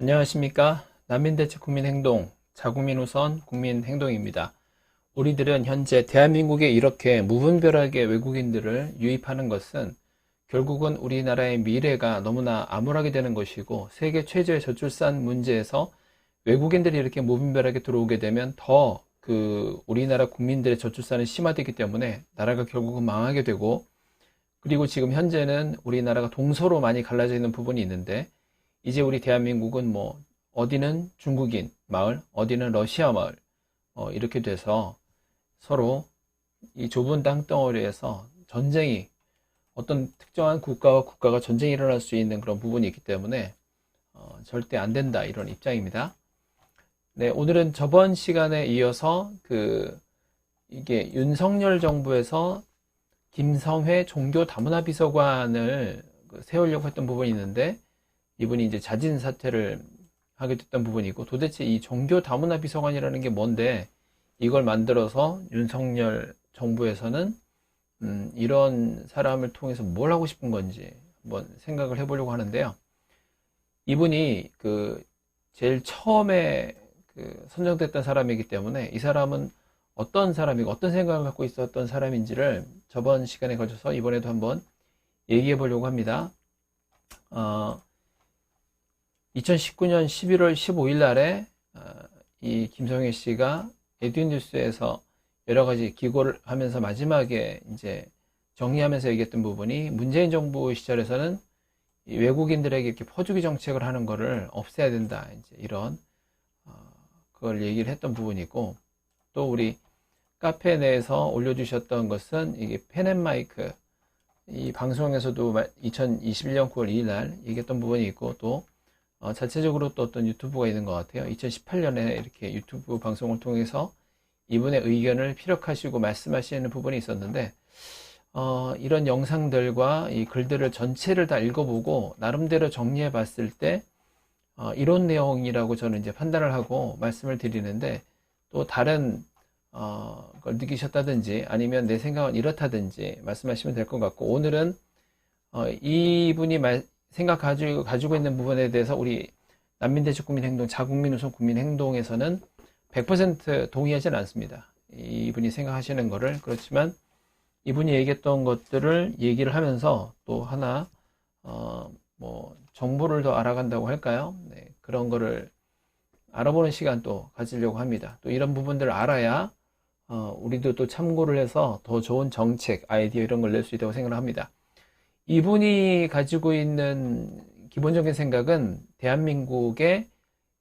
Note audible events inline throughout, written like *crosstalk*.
안녕하십니까. 난민대책 국민행동, 자국민 우선 국민행동입니다. 우리들은 현재 대한민국에 이렇게 무분별하게 외국인들을 유입하는 것은 결국은 우리나라의 미래가 너무나 암울하게 되는 것이고 세계 최저의 저출산 문제에서 외국인들이 이렇게 무분별하게 들어오게 되면 더 그 우리나라 국민들의 저출산이 심화되기 때문에 나라가 결국은 망하게 되고 그리고 지금 현재는 우리나라가 동서로 많이 갈라져 있는 부분이 있는데 이제 우리 대한민국은 뭐 어디는 중국인 마을, 어디는 러시아 마을 어, 이렇게 돼서 서로 이 좁은 땅덩어리에서 전쟁이 어떤 특정한 국가와 국가가 전쟁이 일어날 수 있는 그런 부분이 있기 때문에 어, 절대 안 된다 이런 입장입니다. 네, 오늘은 저번 시간에 이어서 그 이게 윤석열 정부에서 김성회 종교 다문화 비서관을 그 세우려고 했던 부분이 있는데 이분이 이제 자진 사퇴를 하게 됐던 부분이고 도대체 이 종교 다문화 비서관이라는 게 뭔데 이걸 만들어서 윤석열 정부에서는 음, 이런 사람을 통해서 뭘 하고 싶은 건지 한번 생각을 해보려고 하는데요. 이분이 그 제일 처음에 그 선정됐던 사람이기 때문에 이 사람은 어떤 사람이고 어떤 생각을 갖고 있었던 사람인지를 저번 시간에 걸쳐서 이번에도 한번 얘기해 보려고 합니다. 어, 2019년 11월 15일 날에 어, 이 김성애 씨가 에듀 뉴스에서 여러 가지 기고를 하면서 마지막에 이제 정리하면서 얘기했던 부분이 문재인 정부 시절에서는 외국인들에게 이렇게 퍼주기 정책을 하는 거를 없애야 된다. 이제 이런 어, 그걸 얘기를 했던 부분이고 또 우리 카페 내에서 올려주셨던 것은 이게 펜앤마이크 이 방송에서도 2021년 9월 2일 날 얘기했던 부분이 있고 또 어, 자체적으로 또 어떤 유튜브가 있는 것 같아요. 2018년에 이렇게 유튜브 방송을 통해서 이분의 의견을 피력하시고 말씀하시는 부분이 있었는데, 어, 이런 영상들과 이 글들을 전체를 다 읽어보고 나름대로 정리해 봤을 때, 어, 이런 내용이라고 저는 이제 판단을 하고 말씀을 드리는데, 또 다른, 어, 걸 느끼셨다든지 아니면 내 생각은 이렇다든지 말씀하시면 될 것 같고, 오늘은, 어, 이분이 말, 생각 가지고, 가지고 있는 부분에 대해서 우리 난민대책 국민행동, 자국민 우선 국민행동에서는 100% 동의하지는 않습니다. 이분이 생각하시는 거를. 그렇지만 이분이 얘기했던 것들을 얘기를 하면서 또 하나, 어, 뭐, 정보를 더 알아간다고 할까요? 네, 그런 거를 알아보는 시간 또 가지려고 합니다. 또 이런 부분들을 알아야, 어, 우리도 또 참고를 해서 더 좋은 정책, 아이디어 이런 걸 낼 수 있다고 생각을 합니다. 이분이 가지고 있는 기본적인 생각은 대한민국의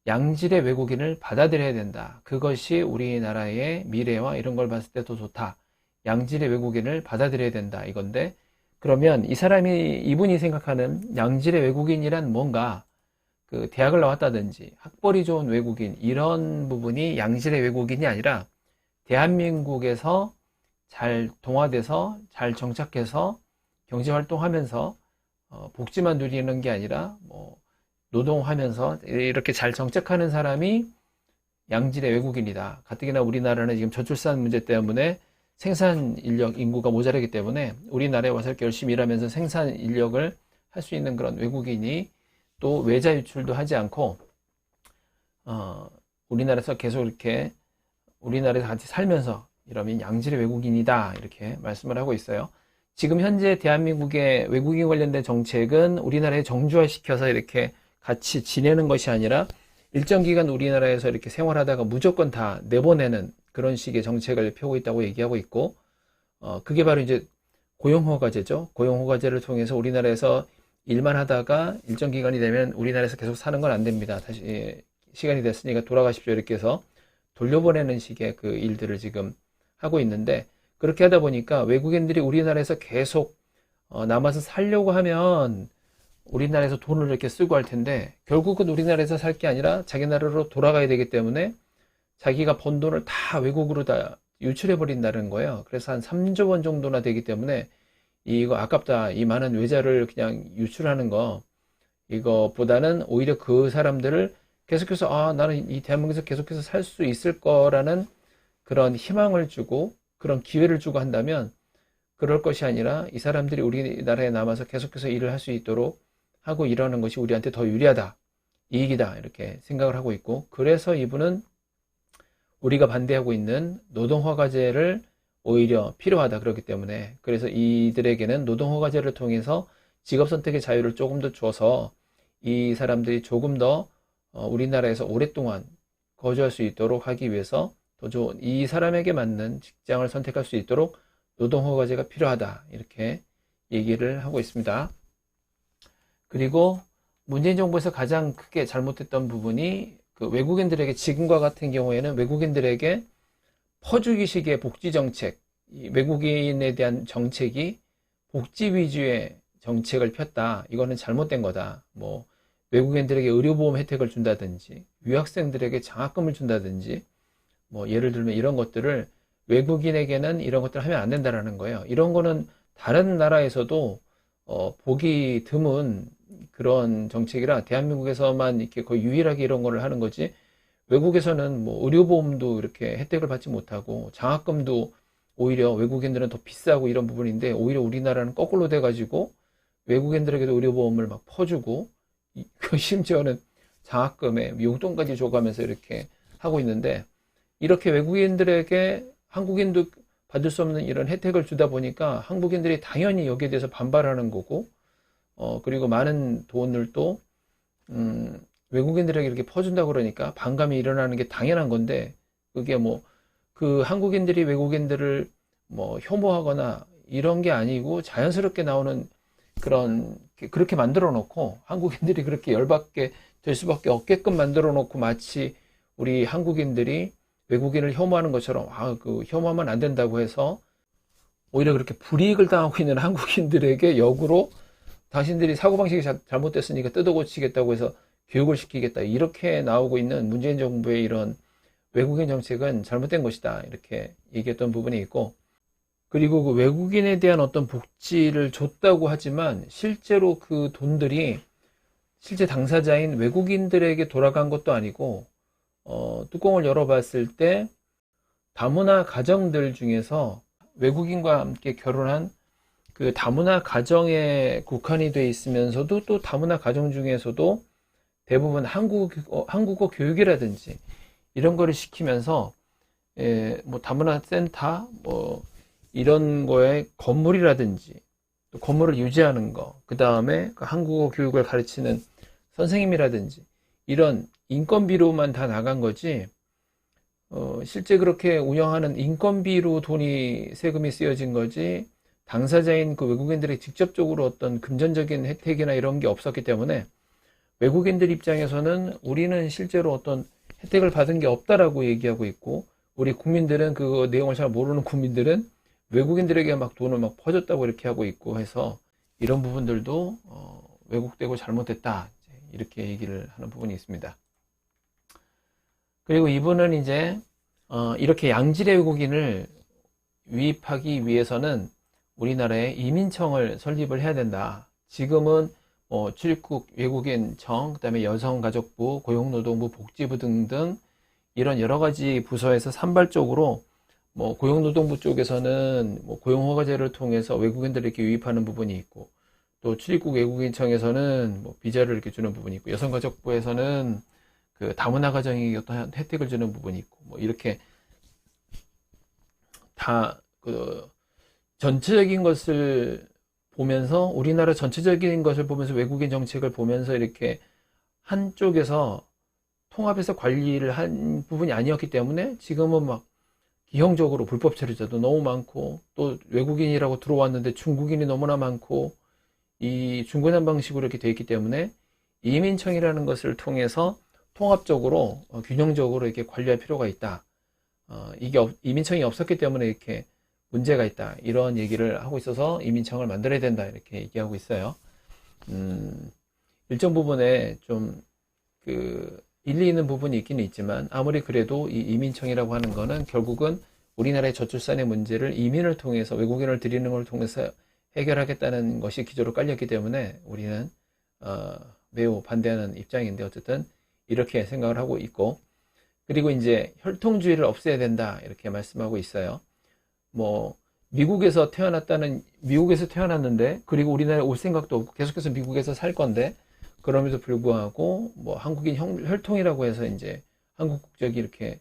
양질의 외국인을 받아들여야 된다. 그것이 우리나라의 미래와 이런 걸 봤을 때 더 좋다. 양질의 외국인을 받아들여야 된다. 이건데, 그러면 이 사람이, 이분이 생각하는 양질의 외국인이란 뭔가, 그, 대학을 나왔다든지, 학벌이 좋은 외국인, 이런 부분이 양질의 외국인이 아니라, 대한민국에서 잘 동화돼서, 잘 정착해서, 경제 활동하면서 어, 복지만 누리는 게 아니라 뭐 노동하면서 이렇게 잘 정착하는 사람이 양질의 외국인이다. 가뜩이나 우리나라는 지금 저출산 문제 때문에 생산 인력 인구가 모자라기 때문에 우리나라에 와서 이렇게 열심히 일하면서 생산 인력을 할 수 있는 그런 외국인이 또 외자 유출도 하지 않고 어, 우리나라에서 계속 이렇게 우리나라에서 같이 살면서 이러면 양질의 외국인이다 이렇게 말씀을 하고 있어요. 지금 현재 대한민국의 외국인 관련된 정책은 우리나라에 정주화 시켜서 이렇게 같이 지내는 것이 아니라 일정 기간 우리나라에서 이렇게 생활하다가 무조건 다 내보내는 그런 식의 정책을 펴고 있다고 얘기하고 있고, 어, 그게 바로 이제 고용허가제죠. 고용허가제를 통해서 우리나라에서 일만 하다가 일정 기간이 되면 우리나라에서 계속 사는 건 안 됩니다. 다시 시간이 됐으니까 돌아가십시오. 이렇게 해서 돌려보내는 식의 그 일들을 지금 하고 있는데, 그렇게 하다 보니까 외국인들이 우리나라에서 계속 어, 남아서 살려고 하면 우리나라에서 돈을 이렇게 쓰고 할 텐데 결국은 우리나라에서 살 게 아니라 자기 나라로 돌아가야 되기 때문에 자기가 번 돈을 다 외국으로 다 유출해 버린다는 거예요. 그래서 한 3조 원 정도나 되기 때문에 이거 아깝다. 이 많은 외자를 그냥 유출하는 거 이거보다는 오히려 그 사람들을 계속해서 아 나는 이 대한민국에서 계속해서 살 수 있을 거라는 그런 희망을 주고 그런 기회를 주고 한다면 그럴 것이 아니라 이 사람들이 우리나라에 남아서 계속해서 일을 할 수 있도록 하고 이러는 것이 우리한테 더 유리하다. 이익이다 이렇게 생각을 하고 있고 그래서 이분은 우리가 반대하고 있는 노동허가제를 오히려 필요하다 그렇기 때문에 그래서 이들에게는 노동허가제를 통해서 직업 선택의 자유를 조금 더 줘서 이 사람들이 조금 더 어, 우리나라에서 오랫동안 거주할 수 있도록 하기 위해서 더 좋은 이 사람에게 맞는 직장을 선택할 수 있도록 노동허가제가 필요하다 이렇게 얘기를 하고 있습니다. 그리고 문재인 정부에서 가장 크게 잘못했던 부분이 그 외국인들에게 지금과 같은 경우에는 외국인들에게 퍼주기식의 복지 정책, 외국인에 대한 정책이 복지 위주의 정책을 폈다. 이거는 잘못된 거다. 뭐 외국인들에게 의료보험 혜택을 준다든지 유학생들에게 장학금을 준다든지 뭐 예를 들면 이런 것들을 외국인에게는 이런 것들을 하면 안 된다라는 거예요. 이런 거는 다른 나라에서도 어, 보기 드문 그런 정책이라 대한민국에서만 이렇게 거의 유일하게 이런 거를 하는 거지 외국에서는 뭐 의료보험도 이렇게 혜택을 받지 못하고 장학금도 오히려 외국인들은 더 비싸고 이런 부분인데 오히려 우리나라는 거꾸로 돼가지고 외국인들에게도 의료보험을 막 퍼주고 그 *laughs* 심지어는 장학금에 용돈까지 줘가면서 이렇게 하고 있는데 이렇게 외국인들에게 한국인도 받을 수 없는 이런 혜택을 주다 보니까 한국인들이 당연히 여기에 대해서 반발하는 거고 어 그리고 많은 돈을 또 음, 외국인들에게 이렇게 퍼준다 그러니까 반감이 일어나는 게 당연한 건데 그게 뭐 그 한국인들이 외국인들을 뭐 혐오하거나 이런 게 아니고 자연스럽게 나오는 그런 그렇게 만들어 놓고 한국인들이 그렇게 열받게 될 수밖에 없게끔 만들어 놓고 마치 우리 한국인들이 외국인을 혐오하는 것처럼 아 그 혐오하면 안 된다고 해서 오히려 그렇게 불이익을 당하고 있는 한국인들에게 역으로 당신들이 사고방식이 잘못됐으니까 뜯어고치겠다고 해서 교육을 시키겠다. 이렇게 나오고 있는 문재인 정부의 이런 외국인 정책은 잘못된 것이다. 이렇게 얘기했던 부분이 있고, 그리고 그 외국인에 대한 어떤 복지를 줬다고 하지만 실제로 그 돈들이 실제 당사자인 외국인들에게 돌아간 것도 아니고, 어, 뚜껑을 열어봤을 때 다문화 가정들 중에서 외국인과 함께 결혼한 그 다문화 가정에 국한이 돼 있으면서도 또 다문화 가정 중에서도 대부분 한국, 어, 한국어 교육이라든지 이런 거를 시키면서 예, 뭐 다문화 센터 뭐 이런 거에 건물이라든지 또 건물을 유지하는 거, 그 다음에 그 한국어 교육을 가르치는 선생님이라든지 이런 인건비로만 다 나간 거지 어, 실제 그렇게 운영하는 인건비로 돈이 세금이 쓰여진 거지 당사자인 그 외국인들이 직접적으로 어떤 금전적인 혜택이나 이런 게 없었기 때문에 외국인들 입장에서는 우리는 실제로 어떤 혜택을 받은 게 없다라고 얘기하고 있고 우리 국민들은 그 내용을 잘 모르는 국민들은 외국인들에게 막 돈을 막 퍼줬다고 이렇게 하고 있고 해서 이런 부분들도 어, 왜곡되고 잘못됐다 이렇게 얘기를 하는 부분이 있습니다. 그리고 이분은 이제 어, 이렇게 양질의 외국인을 유입하기 위해서는 우리나라에 이민청을 설립을 해야 된다. 지금은 뭐 출입국 외국인청, 그다음에 여성가족부, 고용노동부, 복지부 등등 이런 여러 가지 부서에서 산발적으로 뭐 고용노동부 쪽에서는 뭐 고용허가제를 통해서 외국인들에게 유입하는 부분이 있고 또 출입국 외국인청에서는 뭐 비자를 이렇게 주는 부분이 있고 여성가족부에서는 그 다문화 가정이 어떤 혜택을 주는 부분이 있고 뭐 이렇게 다 그 전체적인 것을 보면서 우리나라 전체적인 것을 보면서 외국인 정책을 보면서 이렇게 한쪽에서 통합해서 관리를 한 부분이 아니었기 때문에 지금은 막 기형적으로 불법 체류자도 너무 많고 또 외국인이라고 들어왔는데 중국인이 너무나 많고 이 중고난 방식으로 이렇게 되어 있기 때문에 이민청이라는 것을 통해서 통합적으로 어, 균형적으로 이렇게 관리할 필요가 있다. 어, 이게 이민청이 없었기 때문에 이렇게 문제가 있다. 이런 얘기를 하고 있어서 이민청을 만들어야 된다. 이렇게 얘기하고 있어요. 음, 일정 부분에 좀, 그, 일리 있는 부분이 있기는 있지만, 아무리 그래도 이 이민청이라고 하는 거는 결국은 우리나라의 저출산의 문제를 이민을 통해서, 외국인을 들이는 걸 통해서 해결하겠다는 것이 기조로 깔렸기 때문에 우리는, 어, 매우 반대하는 입장인데, 어쨌든 이렇게 생각을 하고 있고, 그리고 이제 혈통주의를 없애야 된다. 이렇게 말씀하고 있어요. 뭐 미국에서 태어났다는 미국에서 태어났는데 그리고 우리나라에 올 생각도 없고 계속해서 미국에서 살 건데 그럼에도 불구하고 뭐 한국인 형- 혈통이라고 해서 이제 한국 국적이 이렇게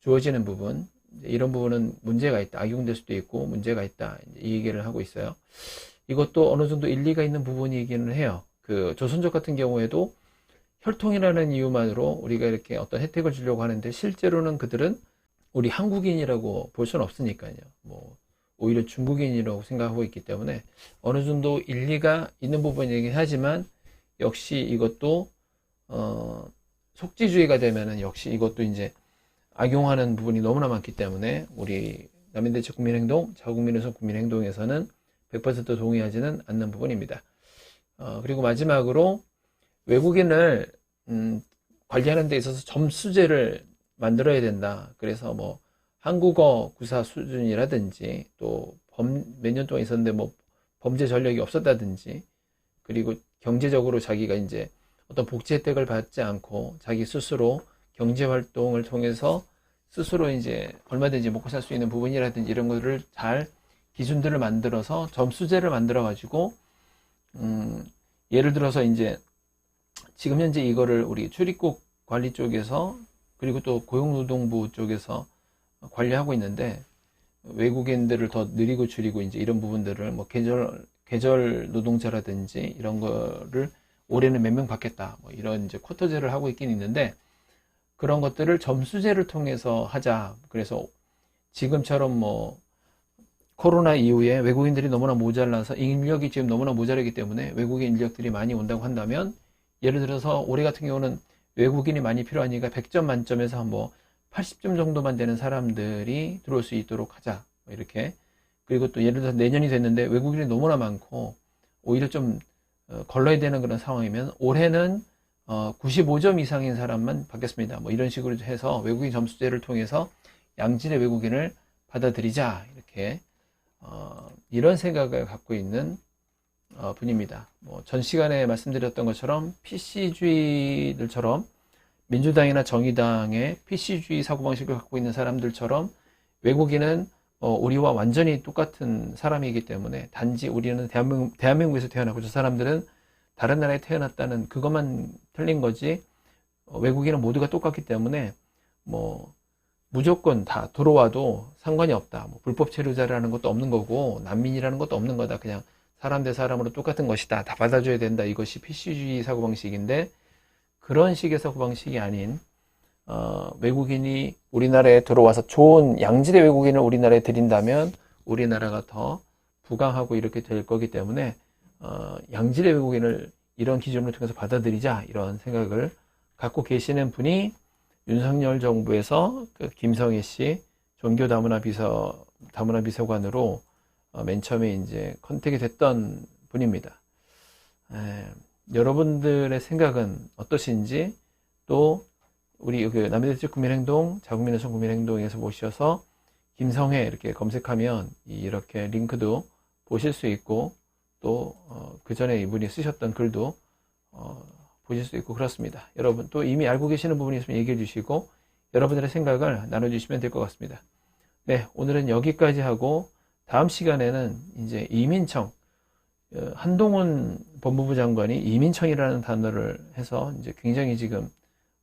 주어지는 부분 이런 부분은 문제가 있다 악용될 수도 있고 문제가 있다 이 얘기를 하고 있어요. 이것도 어느 정도 일리가 있는 부분이기는 해요. 그 조선족 같은 경우에도 혈통이라는 이유만으로 우리가 이렇게 어떤 혜택을 주려고 하는데 실제로는 그들은 우리 한국인이라고 볼 수는 없으니까요. 뭐 오히려 중국인이라고 생각하고 있기 때문에 어느 정도 일리가 있는 부분이긴 하지만 역시 이것도 어, 속지주의가 되면은 역시 이것도 이제 악용하는 부분이 너무나 많기 때문에 우리 남인대책 국민행동, 자국민우선 국민행동에서는 100% 동의하지는 않는 부분입니다. 어, 그리고 마지막으로 외국인을 음, 관리하는 데 있어서 점수제를 만들어야 된다. 그래서 뭐 한국어 구사 수준이라든지 또몇년 동안 있었는데 뭐 범죄 전력이 없었다든지 그리고 경제적으로 자기가 이제 어떤 복지 혜택을 받지 않고 자기 스스로 경제 활동을 통해서 스스로 이제 얼마든지 먹고 살 수 있는 부분이라든지 이런 거를 잘 기준들을 만들어서 점수제를 만들어 가지고 음, 예를 들어서 이제 지금 현재 이거를 우리 출입국 관리 쪽에서 그리고 또 고용노동부 쪽에서 관리하고 있는데 외국인들을 더 느리고 줄이고 이제 이런 부분들을 뭐 계절 계절 노동자라든지 이런 거를 올해는 몇 명 받겠다 뭐 이런 이제 쿼터제를 하고 있긴 있는데 그런 것들을 점수제를 통해서 하자. 그래서 지금처럼 뭐 코로나 이후에 외국인들이 너무나 모자라서 인력이 지금 너무나 모자라기 때문에 외국인 인력들이 많이 온다고 한다면 예를 들어서 올해 같은 경우는 외국인이 많이 필요하니까 100점 만점에서 뭐 80점 정도만 되는 사람들이 들어올 수 있도록 하자. 뭐 이렇게. 그리고 또 예를 들어서 내년이 됐는데 외국인이 너무나 많고 오히려 좀 어, 걸러야 되는 그런 상황이면 올해는 95점 이상인 사람만 받겠습니다. 뭐 이런 식으로 해서 외국인 점수제를 통해서 양질의 외국인을 받아들이자. 이렇게 어, 이런 생각을 갖고 있는 어, 분입니다. 뭐 전 시간에 말씀드렸던 것처럼 PC주의들처럼 민주당이나 정의당의 PC주의 사고방식을 갖고 있는 사람들처럼 외국인은 어, 우리와 완전히 똑같은 사람이기 때문에 단지 우리는 대한민국, 대한민국에서 태어나고 저 사람들은 다른 나라에 태어났다는 그것만 틀린 거지 어, 외국인은 모두가 똑같기 때문에 뭐 무조건 다 들어와도 상관이 없다. 뭐 불법 체류자라는 것도 없는 거고 난민이라는 것도 없는 거다. 그냥 사람 대 사람으로 똑같은 것이다. 다 받아줘야 된다. 이것이 PC주의 사고방식인데 그런 식의 사고방식이 아닌 어, 외국인이 우리나라에 들어와서 좋은 양질의 외국인을 우리나라에 들인다면 우리나라가 더 부강하고 이렇게 될 거기 때문에 어, 양질의 외국인을 이런 기준을 통해서 받아들이자 이런 생각을 갖고 계시는 분이 윤석열 정부에서 그 김성애 씨 종교 다문화 비서 다문화 비서관으로 어, 맨 처음에 이제 컨택이 됐던 분입니다. 에, 여러분들의 생각은 어떠신지 또 우리 그 남대대책 국민행동 자국민의선 국민행동에서 모셔서 김성애 이렇게 검색하면 이렇게 링크도 보실 수 있고 또그 전에 이분이 쓰셨던 글도 어, 보실 수 있고 그렇습니다. 여러분 또 이미 알고 계시는 부분이 있으면 얘기해 주시고 여러분들의 생각을 나눠주시면 될 것 같습니다. 네, 오늘은 여기까지 하고 다음 시간에는 이제 이민청 어, 한동훈 법무부 장관이 이민청이라는 단어를 해서 이제 굉장히 지금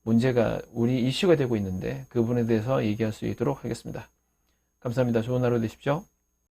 문제가 우리 이슈가 되고 있는데 그 부분에 대해서 얘기할 수 있도록 하겠습니다. 감사합니다. 좋은 하루 되십시오.